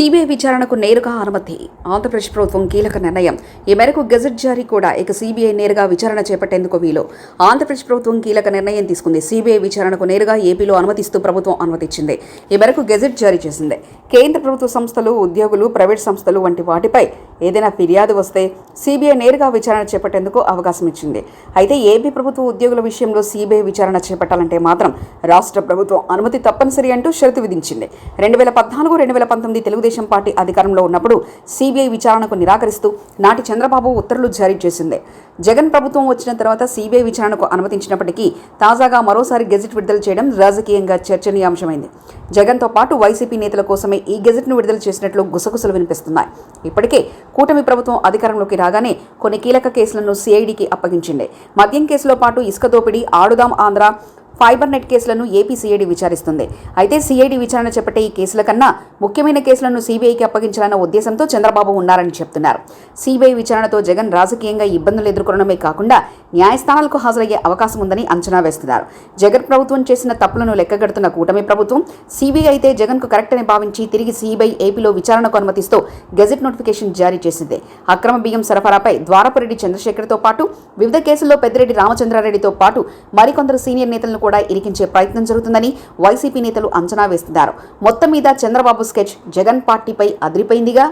CBI విచారణకు నేరుగా అనుమతి. ఆంధ్రప్రదేశ్ ప్రభుత్వం కీలక నిర్ణయం. ఈ మేరకు గెజెట్ జారీ కూడా ఇక సిబిఐ నేరుగా విచారణ చేపట్టేందుకు వీలు. ఆంధ్రప్రదేశ్ ప్రభుత్వం కీలక నిర్ణయం తీసుకుంది. సిబిఐ విచారణకు నేరుగా ఏపీలో అనుమతిస్తూ ప్రభుత్వం అనుమతిచ్చింది. ఈ మేరకు గెజెట్ జారీ చేసింది. కేంద్ర ప్రభుత్వ సంస్థలు ఉద్యోగులు ప్రైవేట్ సంస్థలు వంటి వాటిపై ఏదైనా ఫిర్యాదు వస్తే సిబిఐ నేరుగా విచారణ చేపట్టేందుకు అవకాశం ఇచ్చింది. అయితే ఏపీ ప్రభుత్వ ఉద్యోగుల విషయంలో సిబిఐ విచారణ చేపట్టాలంటే మాత్రం రాష్ట్ర ప్రభుత్వం అనుమతి తప్పనిసరి అంటూ షరతు విధించింది. రెండు వేల పద్నాలుగు రెండు వేల పంతొమ్మిది తెలుగుదేశం పార్టీ అధికారంలో ఉన్నప్పుడు సిబిఐ విచారణకు నిరాకరిస్తూ నాటి చంద్రబాబు ఉత్తర్వులు జారీ చేసింది. జగన్ ప్రభుత్వం వచ్చిన తర్వాత సిబిఐ విచారణకు అనుమతించినప్పటికీ తాజాగా మరోసారి గెజిట్ విడుదల చేయడం రాజకీయంగా చర్చనీయాంశమైంది. జగన్తో పాటు వైసీపీ నేతల కోసమే ఈ గెజిట్ను విడుదల చేసినట్లు గుసగుసలు వినిపిస్తున్నాయి. ఇప్పటికే కూటమి ప్రభుత్వం అధికారంలోకి రాగానే కొన్ని కీలక కేసులను సిఐడికి అప్పగించింది. మద్యం కేసులో పాటు ఇసుక దోపిడీ ఆడుదాం ఆంధ్ర ఫైబర్ నెట్ కేసులను ఏపీ సిఐడి విచారిస్తుంది. అయితే సిఐడి విచారణ చేపట్టే ఈ కేసుల కన్నా ముఖ్యమైన కేసులను సిబిఐకి అప్పగించాలన్న ఉద్దేశంతో చంద్రబాబు ఉన్నారని చెప్తున్నారు. సిబిఐ విచారణతో జగన్ రాజకీయంగా ఇబ్బందులు ఎదుర్కొనడమే కాకుండా న్యాయస్థానాలకు హాజరయ్యే అవకాశం ఉందని అంచనా వేస్తున్నారు. జగన్ ప్రభుత్వం చేసిన తప్పులను లెక్కగడుతున్న కూటమి ప్రభుత్వం సిబిఐ అయితే జగన్కు కరెక్ట్ అని భావించి తిరిగి సిబిఐ ఏపీలో విచారణకు అనుమతిస్తూ గెజిట్ నోటిఫికేషన్ జారీ చేసింది. అక్రమ బియ్యం సరఫరాపై ద్వారపురెడ్డి చంద్రశేఖర్తో పాటు వివిధ కేసుల్లో పెద్దిరెడ్డి రామచంద్రారెడ్డితో పాటు మరికొందరు సీనియర్ నేతలను కూడా కూడా ఇరికించే ప్రయత్నం జరుగుతుందని వైసీపీ నేతలు అంచనా వేస్తున్నారు. మొత్తం మీద చంద్రబాబు స్కెచ్ జగన్ పార్టీపై అదిరిపోయిందిగా.